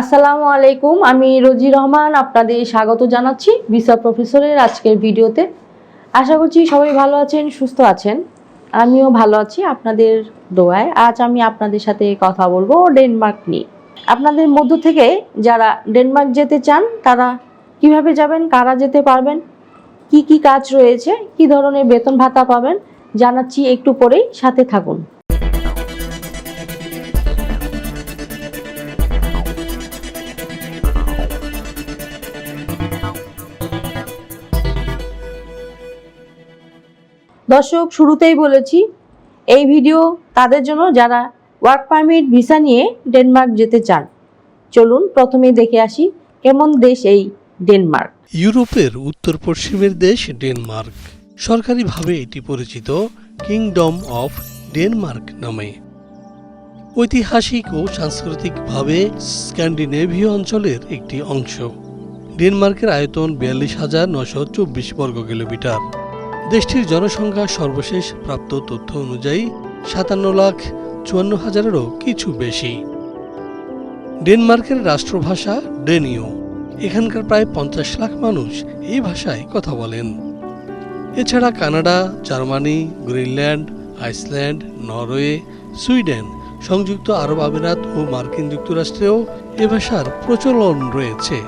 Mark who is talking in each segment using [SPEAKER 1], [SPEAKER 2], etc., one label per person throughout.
[SPEAKER 1] আসসালামু আলাইকুম, আমি রোজি রহমান, আপনাদের স্বাগত জানাচ্ছি ভিসা প্রফেসরের আজকের ভিডিওতে। আশা করছি সবাই ভালো আছেন, সুস্থ আছেন। আমিও ভালো আছি আপনাদের দোয়ায়। আজ আমি আপনাদের সাথে কথা বলব ডেনমার্ক নিয়ে। আপনাদের মধ্য থেকে যারা ডেনমার্ক যেতে চান, তারা কীভাবে যাবেন, কারা যেতে পারবেন, কি কি কাজ রয়েছে, কি ধরনের বেতন ভাতা পাবেন, জানাচ্ছি একটু পরেই। সাথে থাকুন। দর্শক, শুরুতেই বলেছি, এই ভিডিও তাদের জন্য যারা ওয়ার্ক পারমিট, ভিসা নিয়ে ডেনমার্ক যেতে চান, চলুন প্রথমে দেখে আসি কেমন দেশ এই ডেনমার্ক।
[SPEAKER 2] ইউরোপের উত্তর পশ্চিমের দেশ ডেনমার্ক। সরকারিভাবে এটি পরিচিত কিংডম অফ ডেনমার্ক নামে। ঐতিহাসিক ও সাংস্কৃতিকভাবে স্ক্যান্ডিনেভীয় অঞ্চলের একটি অংশ। ডেনমার্কের আয়তন বিয়াল্লিশ হাজার নশো চব্বিশ বর্গ কিলোমিটার দেশটির জনসংখ্যা সর্বশেষ প্রাপ্ত তথ্য অনুযায়ী সাতান্ন লাখ চুয়ান্ন হাজারেরও কিছু বেশি। ডেনমার্কের রাষ্ট্রভাষা ডেনীয় এখানকার প্রায় পঞ্চাশ লাখ মানুষ এই ভাষায় কথা বলেন। এছাড়া Canada, Germany, Greenland, Iceland, Norway, Sweden, সংযুক্ত আরব আমিরাত ও মার্কিন যুক্তরাষ্ট্রেও এ ভাষার প্রচলন রয়েছে।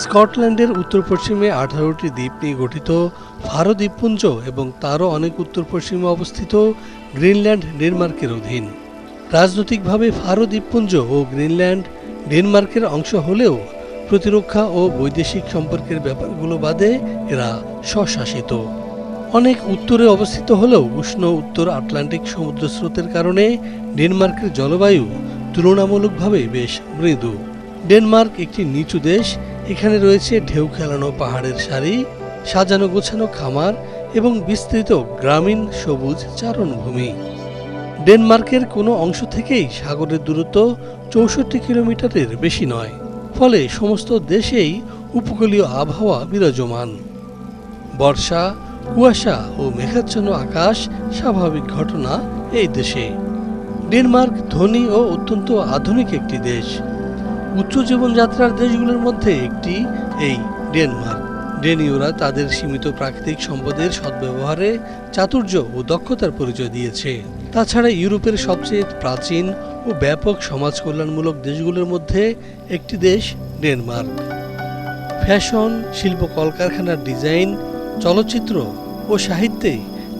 [SPEAKER 2] স্কটল্যান্ডের উত্তর পশ্চিমে আঠারোটি দ্বীপ নিয়ে গঠিত ফারো দ্বীপপুঞ্জ এবং তারও অনেক উত্তর পশ্চিমে অবস্থিত গ্রিনল্যান্ড ডেনমার্কের অধীন। রাজনৈতিকভাবে ফারো দ্বীপপুঞ্জ ও গ্রিনল্যান্ড ডেনমার্কের অংশ হলেও প্রতিরক্ষা ও বৈদেশিক সম্পর্কের ব্যাপারগুলো বাদে এরা স্বশাসিত। অনেক উত্তরে অবস্থিত হলেও উষ্ণ উত্তর আটলান্টিক সমুদ্র স্রোতের কারণে ডেনমার্কের জলবায়ু তুলনামূলকভাবে বেশ মৃদু। ডেনমার্ক একটি নিচু দেশ। এখানে রয়েছে ঢেউ খেলানো পাহাড়ের সারি, সাজানো গোছানো খামার এবং বিস্তৃত গ্রামীণ সবুজ চারণভূমি। ডেনমার্কের কোনো অংশ থেকেই সাগরের দূরত্ব চৌষট্টি কিলোমিটারের বেশি নয়, ফলে সমস্ত দেশেই উপকূলীয় আবহাওয়া বিরাজমান। বর্ষা, কুয়াশা ও মেঘাচ্ছন্ন আকাশ স্বাভাবিক ঘটনা এই দেশে। ডেনমার্ক ধনী ও অত্যন্ত আধুনিক একটি দেশ। উচ্চ জীবনযাত্রার দেশগুলোর মধ্যে একটি, এই ডেনমার্ক। ডেনীয়রা তাদের সীমিত প্রাকৃতিক সম্পদের সদ্ব্যবহারে চাতুর্য ও দক্ষতার পরিচয় দিয়েছে। তাছাড়া ইউরোপের সবচেয়ে প্রাচীন ও ব্যাপক সমাজ কল্যাণমূলক দেশগুলোর মধ্যে একটি দেশ ডেনমার্ক। ফ্যাশন, শিল্প কলকারখানার ডিজাইন, চলচ্চিত্র ও সাহিত্যে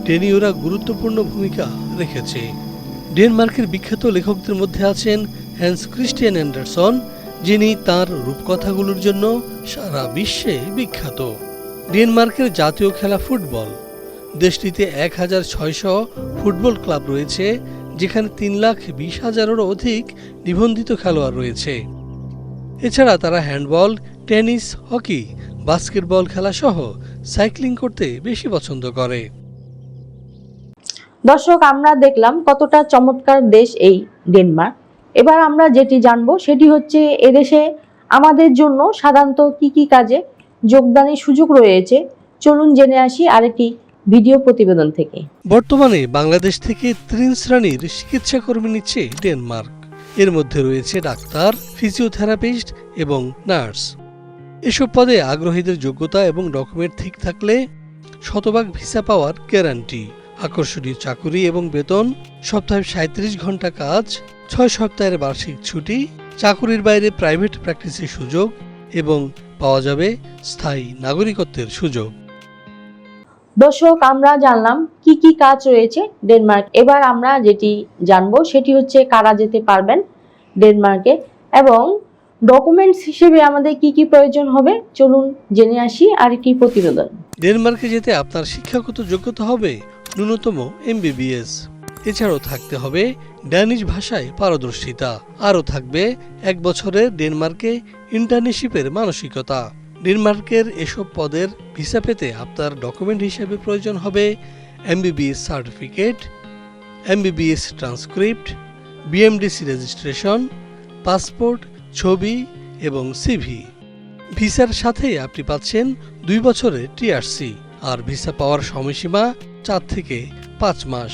[SPEAKER 2] ডেনীয়রা গুরুত্বপূর্ণ ভূমিকা রেখেছে। ডেনমার্কের বিখ্যাত লেখকদের মধ্যে আছেন হ্যান্স ক্রিস্টিয়ান অ্যান্ডারসন যিনি তার রূপকথাগুলোর জন্য সারা বিশ্বে বিখ্যাত। ডেনমার্কের জাতীয় খেলা ফুটবল। দেশটিতে এক হাজার ছয়শো ফুটবল ক্লাব রয়েছে, যেখানে তিন লাখ বিশ হাজারেরও অধিক নিবন্ধিত খেলোয়াড় রয়েছে। এছাড়া তারা হ্যান্ডবল, টেনিস, হকি, বাস্কেটবল খেলা সহ সাইক্লিং করতে বেশি পছন্দ করে।
[SPEAKER 1] দর্শক, আমরা দেখলাম কতটা চমৎকার দেশ এই ডেনমার্ক। এবার আমরা যেটি জানব সেটি হচ্ছে এদেশে আমাদের জন্য সাধারণত কি কি কাজে যোগদানের সুযোগ রয়েছে? চলুন জেনে আসি আরেকটি ভিডিও প্রতিবেদন থেকে।
[SPEAKER 2] বর্তমানে বাংলাদেশ থেকে তিন শ্রেণির চিকিৎসা কর্মী নিচ্ছে ডেনমার্ক। এর মধ্যে রয়েছে ডাক্তার, ফিজিওথেরাপিস্ট এবং নার্স। এসব পদে আগ্রহীদের যোগ্যতা এবং ডকুমেন্ট ঠিক থাকলে শতভাগ ভিসা পাওয়ার গ্যারান্টি। আকর্ষণীয় চাকুরি এবং বেতন সপ্তাহে সাঁত্রিশ ঘণ্টা কাজ ছয় সপ্তাহের বার্ষিক ছুটি চাকুরির বাইরে প্রাইভেট প্র্যাকটিসের সুযোগ এবং পাওয়া যাবে স্থায়ী নাগরিকত্বের সুযোগ।
[SPEAKER 1] দর্শক আমরা জানলাম কি কি কাজ রয়েছে ডেনমার্ক। এবার আমরা যেটি জানব সেটি হচ্ছে কারা যেতে পারবেন ডেনমার্কে এবং ডকুমেন্টস হিসেবে আমাদের কি কি প্রয়োজন হবে? চলুন জেনে আসি আরেকটি প্রতিবেদন।
[SPEAKER 2] ডেনমার্কে যেতে আপনার শিক্ষাগত যোগ্যতা হবে? ন্যূনতম এমবিবিএস। এছাড়াও থাকতে হবে ড্যানিশ ভাষায় পারদর্শিতা। আরও থাকবে এক বছরের ডেনমার্কে ইন্টার্নশিপের মানসিকতা। ডেনমার্কের এসব পদের ভিসা পেতে আপনার ডকুমেন্ট হিসেবে প্রয়োজন হবে MBBS certificate, MBBS transcript, BMDC registration, passport, ছবি এবং সিভি। ভিসার সাথে আপনি পাচ্ছেন দুই বছরের টিআরসি আর ভিসা পাওয়ার সময়সীমা চার থেকে পাঁচ মাস।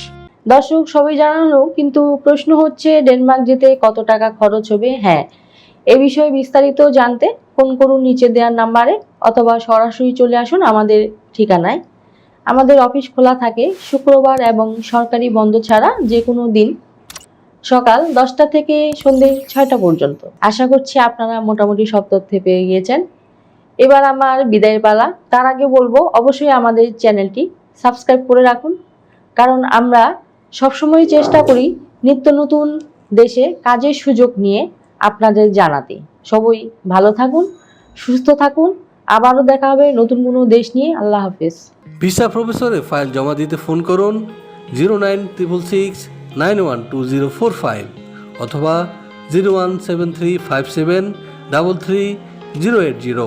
[SPEAKER 1] দর্শক, সবাই জানানো কিন্তু প্রশ্ন হচ্ছে, ডেনমার্ক যেতে কত টাকা খরচ হবে? হ্যাঁ। এ বিষয়ে বিস্তারিত জানতে ফোন করুন নিচে দেওয়ার নাম্বারে, অথবা সরাসরি চলে আসুন আমাদের ঠিকানায়। আমাদের অফিস খোলা থাকে শুক্রবার এবং সরকারি বন্ধ ছাড়া যে কোনো দিন সকাল দশটা থেকে সন্ধে ছয়টা পর্যন্ত। আশা করছি আপনারা মোটামুটি সব তথ্য পেয়ে গিয়েছেন। এবার আমার বিদায়ের পালা। তার আগে বলব, অবশ্যই আমাদের চ্যানেলটি সাবস্ক্রাইব করে রাখুন, কারণ আমরা সবসময় চেষ্টা করি নিত্য নতুন দেশে কাজের সুযোগ নিয়ে আপনাদের জানাতে। সবই ভালো থাকুন, সুস্থ থাকুন, আবারও দেখা হবে নতুন কোনো দেশ নিয়ে। আল্লাহ হাফেজ।
[SPEAKER 2] ভিসা প্রফেসরে ফাইল জমা দিতে ফোন করুন zero nine triple six nine one two zero four five অথবা zero one seven three five seven double three zero eight zero.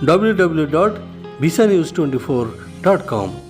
[SPEAKER 2] www.visanews24.com.